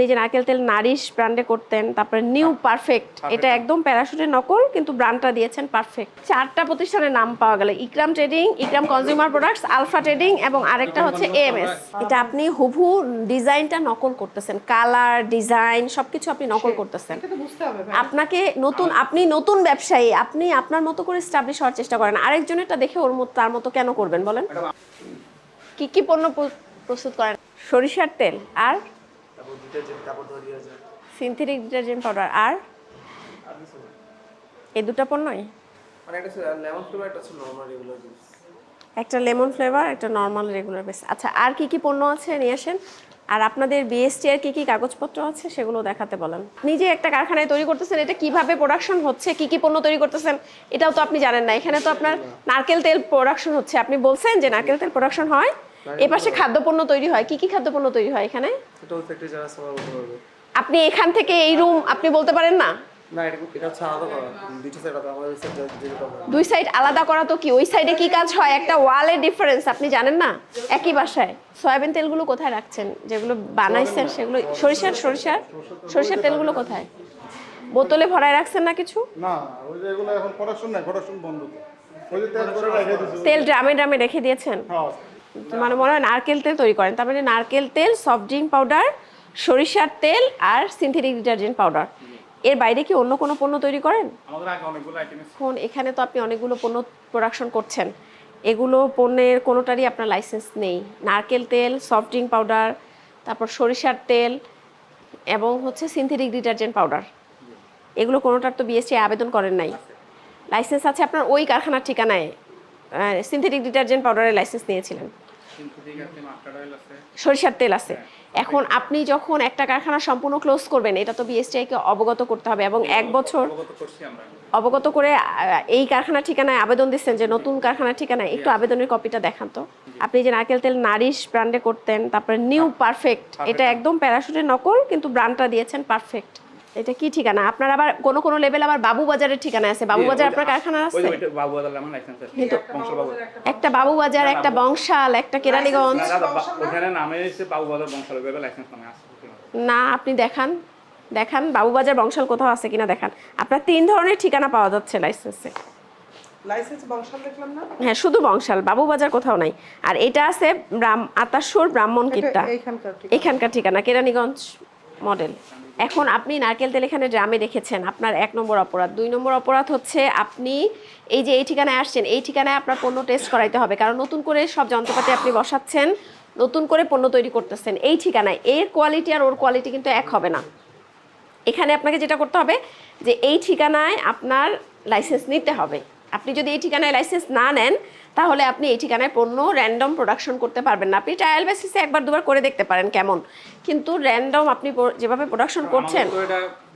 আপনি যে নারকেল তেল নারিশ ব্র্যান্ডে করতেন তারপরে নিউ পারফেক্ট এটা একদম প্যারাশুটের নকল কিন্তু ব্র্যান্ডটা দিয়েছেন পারফেক্ট চারটা প্রতিষ্ঠানের নাম পাওয়া গেল Ikram trading Ikram consumer products alpha trading এবং আরেকটা হচ্ছে এএমএস এটা আপনি হুবহু ডিজাইনটা নকল করতেছেন কালার ডিজাইন সবকিছু আপনি নকল করতেছেন। আপনাকে নতুন আপনি নতুন ব্যবসায়ী আপনি আপনার মতো করে স্টাবলিশ হওয়ার চেষ্টা করেন। আরেকজনেরটা দেখে ওর মতো তার মতো কেন করবেন বলেন? কি কি পণ্য প্রস্তুত করেন? সরিষার তেল আর ডিটারজেন্ট কাপড় ধোয়া দিয়ে সিনথেটিক ডিটারজেন্ট পাউডার আর? এই দুটো পণ্যই? মানে একটা লেমন ফ্লেভার একটা হচ্ছে নর্মাল রেগুলার জুস একটা লেমন ফ্লেভার একটা নর্মাল রেগুলার বেস আচ্ছা আর কি কি পণ্য আছে? নিয়ে আসেন। আর আপনাদের বিএসটি এর কি কি কাগজপত্র আছে? সেগুলো দেখাতে বলেন। নিজে একটা কারখানায় তৈরি করতেছেন এটা কীভাবে প্রোডাকশন হচ্ছে? কি কি পণ্য তৈরি করতেছেন? এটাও তো আপনি জানেন না। এখানে তো আপনার নারকেল তেল প্রোডাকশন হচ্ছে। আপনি বলছেন যে নারকেল তেল প্রোডাকশন হয় এ পাশে খাদ্যপণ্য তৈরি হয়। কি কি খাদ্যপণ্য তৈরি হয় এখানে? আপনি এখান থেকে এই রুম আপনি বলতে পারেন না? দুই সাইড আলাদা করা তো কি? ওই সাইডে কি কাজ হয়? একটা ওয়ালের ডিফারেন্স আপনি জানেন না? একই বাসায়। সয়াবিন তেলগুলো কোথায় রাখছেন? যেগুলো বানাইছেন সেগুলো সরিষার সরিষার সরিষার তেলগুলো কোথায়? বোতলে ভরায় রাখছেন না কিছু? না ওই যে এগুলো এখন প্রোডাকশন নাই প্রোডাকশন বন্ধ তো। ওই যে তেল করে রেখে দিচ্ছে তেল ড্রামে ড্রামে রেখে দিয়েছেন? হ্যাঁ। মানে মনে হয় নারকেল তেল তৈরি করেন। তার মানে নারকেল তেল সফট ড্রিঙ্ক পাউডার সরিষার তেল আর সিনথেটিক ডিটারজেন্ট পাউডার এর বাইরে কি অন্য কোনো পণ্য তৈরি করেন? এখন এখানে তো আপনি অনেকগুলো পণ্য প্রোডাকশন করছেন। এগুলো পণ্যের কোনোটারই আপনার লাইসেন্স নেই। নারকেল তেল সফট ড্রিঙ্ক পাউডার তারপর সরিষার তেল এবং হচ্ছে সিনথেটিক ডিটারজেন্ট পাউডার এগুলো কোনোটার তো বিএসটি আবেদন করেন নাই। লাইসেন্স আছে আপনার ওই কারখানার ঠিকানায় সিনথেটিক ডিটারজেন্ট পাউডারের লাইসেন্স নিয়েছিলেন। সরিষার তেল আছে। এখন আপনি যখন একটা কারখানা সম্পূর্ণ ক্লোজ করবেন এটা তো বিএসটিআইকে অবগত করতে হবে এবং এক বছর অবগত করে এই কারখানা ঠিকানায় আবেদন দিচ্ছেন যে নতুন কারখানার ঠিকানায় একটু আবেদনের কপিটা দেখান তো। আপনি যে নারকেল তেল নারিশ ব্র্যান্ডে করতেন তারপরে নিউ পারফেক্ট এটা একদম প্যারাশুটের নকল কিন্তু ব্র্যান্ডটা দিয়েছেন পারফেক্ট এটা কি ঠিকানা? আপনার আবার কোন কোন লেভেল আবার বাবু বাজারের ঠিকানা আছে। বাবু বাজার আপনার কারখানা আছে? বাবু আদাল আমার লাইসেন্স আছে। বংশ বাবু একটা বাবু বাজার একটা বংশাল একটা কেরানীগঞ্জ। না? ওখানে নামে এসে বাবু আদাল বংশ বাবু লাইসেন্স নামে আছে না আপনি দেখান। দেখান বাবুবাজার বংশাল কোথাও আছে কিনা দেখান। আপনার তিন ধরনের ঠিকানা পাওয়া যাচ্ছে লাইসেন্সে লাইসেন্স বংশাল দেখলাম না? হ্যাঁ শুধু বংশাল বাবুবাজার কোথাও নাই। আর এটা আছে ব্রাহ্ম আতাসুর ব্রাহ্মণ ঠিক এখানকার ঠিকানা। কেরানীগঞ্জ মডেল এখন আপনি নারকেল তেল এখানে ড্রামে রেখেছেন, আপনার এক নম্বর অপরাধ। দুই নম্বর অপরাধ হচ্ছে আপনি এই যে এই ঠিকানায় আসছেন, এই ঠিকানায় আপনার পণ্য টেস্ট করাইতে হবে, কারণ নতুন করে সব যন্ত্রপাতি আপনি বসাচ্ছেন, নতুন করে পণ্য তৈরি করতেছেন এই ঠিকানায়। এর কোয়ালিটি আর ওর কোয়ালিটি কিন্তু এক হবে না। এখানে আপনাকে যেটা করতে হবে যে এই ঠিকানায় আপনার লাইসেন্স নিতে হবে। আপনি যদি এই ঠিকানায় লাইসেন্স না নেন তাহলে আপনি এই ঠিকানায় পণ্য র্যান্ডম প্রোডাকশন করতে পারবেন না। আপনি ট্রায়াল বেসিসে একবার দুবার করে দেখতে পারেন কেমন। কিন্তু র্যান্ডম আপনি যেভাবে প্রোডাকশন করছেন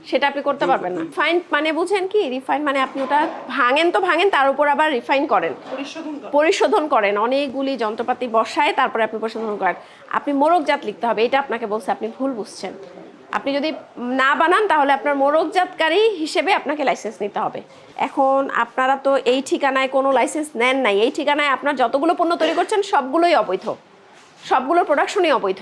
সেটা আপনি করতে পারবেন না। রিফাইন মানে বুঝেন কি রিফাইন মানে আপনি ওটা ভাঙেন তো ভাঙেন তার উপর আবার রিফাইন করেন। পরিশোধন পরিশোধন করেন অনেকগুলি যন্ত্রপাতি বসায় তারপরে আপনি পরিশোধন করেন। আপনি মোরগজাত লিখতে হবে এটা আপনাকে বলছে আপনি ভুল বুঝছেন। আপনি যদি না বানান, তাহলে আপনার মোরগজাতকারী হিসেবে আপনাকে লাইসেন্স নিতে হবে। এখন আপনারা তো এই ঠিকানায় কোনো লাইসেন্স নেন নাই। এই ঠিকানায় আপনার যতগুলো পণ্য তৈরি করছেন, সবগুলোই অবৈধ। সবগুলোর প্রোডাকশনই অবৈধ।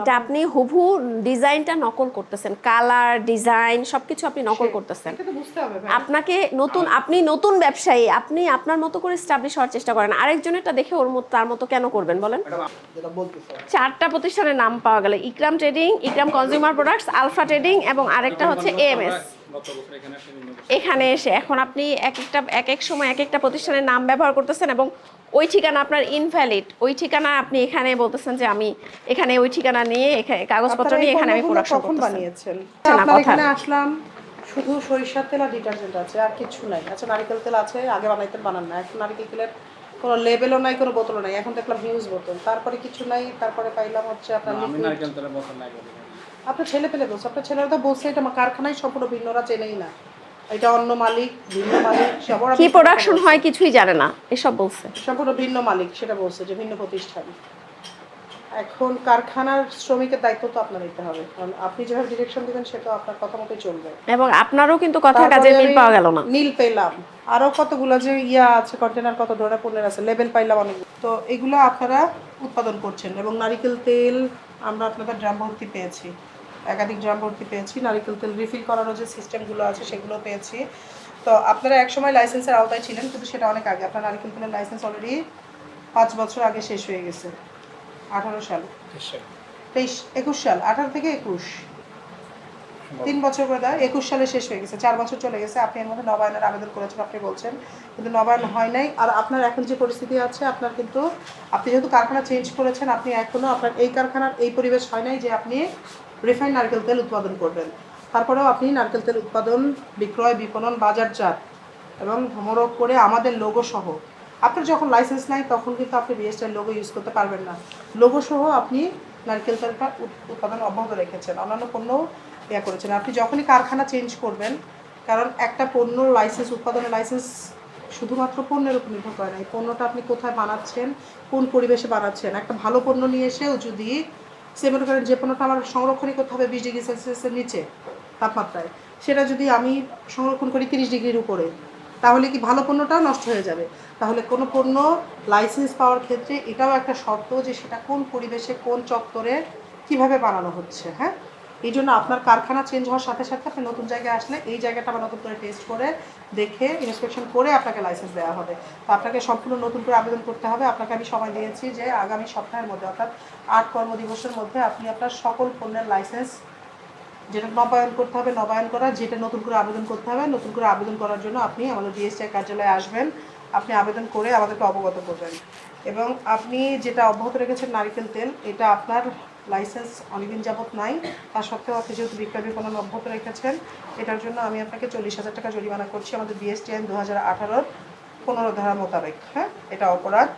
এটা আপনি হুবহু ডিজাইনটা নকল করতেছেন কালার ডিজাইন সবকিছু আপনি নকল করতেছেন। এটা তো বুঝতে হবে ভাই। আপনাকে নতুন আপনি নতুন ব্যবসায়ী আপনি আপনার মতো করে স্টাবলিশ হওয়ার চেষ্টা করেন। আরেকজনেরটা দেখে ওর মতো তার মতো কেন করবেন বলেন? চারটা প্রতিষ্ঠানের নাম পাওয়া গেল Ikram trading Ikram consumer products alpha trading এবং আরেকটা হচ্ছে এএমএস এখানে এসে এখন আপনি এক একটা এক এক সময় এক একটা প্রতিষ্ঠানের নাম ব্যবহার করতেছেন এবং ওই ঠিকানা আপনার ইনভ্যালিড ওই ঠিকানা আপনি এখানে বলতেছেন যে আমি এখানে ওই ঠিকানা নিয়ে এখানে কাগজপত্র নিয়ে এখানে আমি প্রোডাকশন কখন বানিয়েছেন? না, আপনার এখানে আসলাম শুধু সরিষার তেল আর ডিটারজেন্ট আছে আর কিছু নাই। আচ্ছা নারকেল তেল আছে আগে বানাইতেন বানান না। এখন নারকেল তেলের কোনো লেবেলও নাই কোনো বোতলও নাই। এখন দেখলাম হিউজ বোতল। তারপরে কিছু নাই তারপরে পাইলাম হচ্ছে আপনার আপনার ছেলে পেলে বলছে আপনার ছেলেরা তো বলছে এটা আমার কারখানায় সম্পূর্ণ ভিন্নরা চেনেই না। এটা অন্য মালিক ভিন্ন মালিক সবার কি প্রোডাকশন হয় কিছুই জানে না এসব বলছে। সম্পূর্ণ ভিন্ন মালিক সেটা বলছে যে ভিন্ন প্রতিষ্ঠান। এখন কারখানার শ্রমিকের দায়িত্ব তো আপনার নিতে হবে কারণ আপনি যেভাবে ডিরেকশন দিবেন সেটা আপনার কথা মতোই চলবে। এবং আপনারও কিন্তু কথা কাজে মিল পাওয়া গেল না। নীল পেলাম। আরও কতগুলো যে ইয়া আছে কন্টেনার কত ধরনের পণ্যের আছে লেবেল পাইলাম অনেক। তো এগুলো আপনারা উৎপাদন করছেন এবং নারিকেল তেল আমরা আপনাদের ড্রাম ভর্তি পেয়েছি। একাধিক ড্রাম ভর্তি পেয়েছি নারিকেল তেল রিফিল করারও যে সিস্টেমগুলো আছে সেগুলো পেয়েছি। তো আপনারা একসময় লাইসেন্সের আওতায় ছিলেন কিন্তু সেটা অনেক আগে। আপনার নারিকেল তেলের লাইসেন্স অলরেডি পাঁচ বছর আগে শেষ হয়ে গেছে আঠারো সাল। তেইশ একুশ সাল আঠারো থেকে একুশ। তিন বছর করে দেয় একুশ সালে শেষ হয়ে গেছে চার বছর চলে গেছে। আপনি এর মধ্যে নবায়নের আবেদন করেছেন আপনি বলছেন কিন্তু নবায়ন হয় নাই। আর আপনার এখন যে পরিস্থিতি আছে আপনার কিন্তু আপনি যেহেতু কারখানা চেঞ্জ করেছেন আপনি এখনও আপনার এই কারখানার এই পরিবেশ হয় নাই যে আপনি রিফাইন্ড নারকেল তেল উৎপাদন করবেন। তারপরেও আপনি নারকেল তেল উৎপাদন, বিক্রয়, বিপণন, বাজারজাত এবং মোড়ক করে আমাদের লোগো সহ। আপনার যখন লাইসেন্স নাই, তখন কিন্তু আপনি বিএসটার লোগো ইউজ করতে পারবেন না। লোগো সহ আপনি নারকেল তেলটা উৎপাদন অব্যাহত রেখেছেন, অন্যান্য পণ্য ইয়া করেছেন। আপনি যখনই কারখানা চেঞ্জ করবেন, কারণ একটা পণ্য লাইসেন্স উৎপাদনের লাইসেন্স শুধুমাত্র পণ্যের উপর নির্ভর করে না। এই পণ্যটা আপনি কোথায় বানাচ্ছেন, কোন পরিবেশে বানাচ্ছেন, একটা ভালো পণ্য নিয়ে এসেও যদি সে মনে করেন যে পণ্যটা আমার সংরক্ষণই করতে হবে বিশ ডিগ্রি সেলসিয়াসের নিচে তাপমাত্রায়, সেটা যদি আমি সংরক্ষণ করি তিরিশ ডিগ্রির উপরে, তাহলে কি ভালো পণ্যটাও নষ্ট হয়ে যাবে? তাহলে কোনো পণ্য লাইসেন্স পাওয়ার ক্ষেত্রে এটাও একটা শর্ত যে সেটা কোন পরিবেশে কোন চত্বরে কীভাবে বানানো হচ্ছে হ্যাঁ? এই জন্য আপনার কারখানা চেঞ্জ হওয়ার সাথে সাথে আপনি নতুন জায়গায় আসলে এই জায়গাটা আবার নতুন করে টেস্ট করে দেখে ইন্সপেকশন করে আপনাকে লাইসেন্স দেওয়া হবে। তো আপনাকে সম্পূর্ণ নতুন করে আবেদন করতে হবে। আপনাকে আমি সময় দিয়েছি যে আগামী সপ্তাহের মধ্যে অর্থাৎ আট কর্মদিবসের মধ্যে আপনি আপনার সকল পণ্যের লাইসেন্স যেটা নবায়ন করতে হবে, নবায়ন করা, যেটা নতুন করে আবেদন করতে হবে, নতুন করে আবেদন করার জন্য আপনি আমাদের বিএসটিআই কার্যালয়ে আসবেন। আপনি আবেদন করে আমাদেরকে অবগত করবেন। এবং আপনি যেটা অব্যাহত রেখেছেন নারিকেল তেল, এটা আপনার লাইসেন্স অনেকদিন যাবৎ নাই। তা সত্ত্বেও আপনি যেহেতু বিক্রয় বিপণন অব্যাহত রেখেছেন, এটার জন্য আমি আপনাকে চল্লিশ হাজার টাকা জরিমানা করছি। আমাদের বিএসটি আইন দু হাজার আঠারোর পনেরো ধারা মোতাবেক হ্যাঁ? এটা অপরাধ।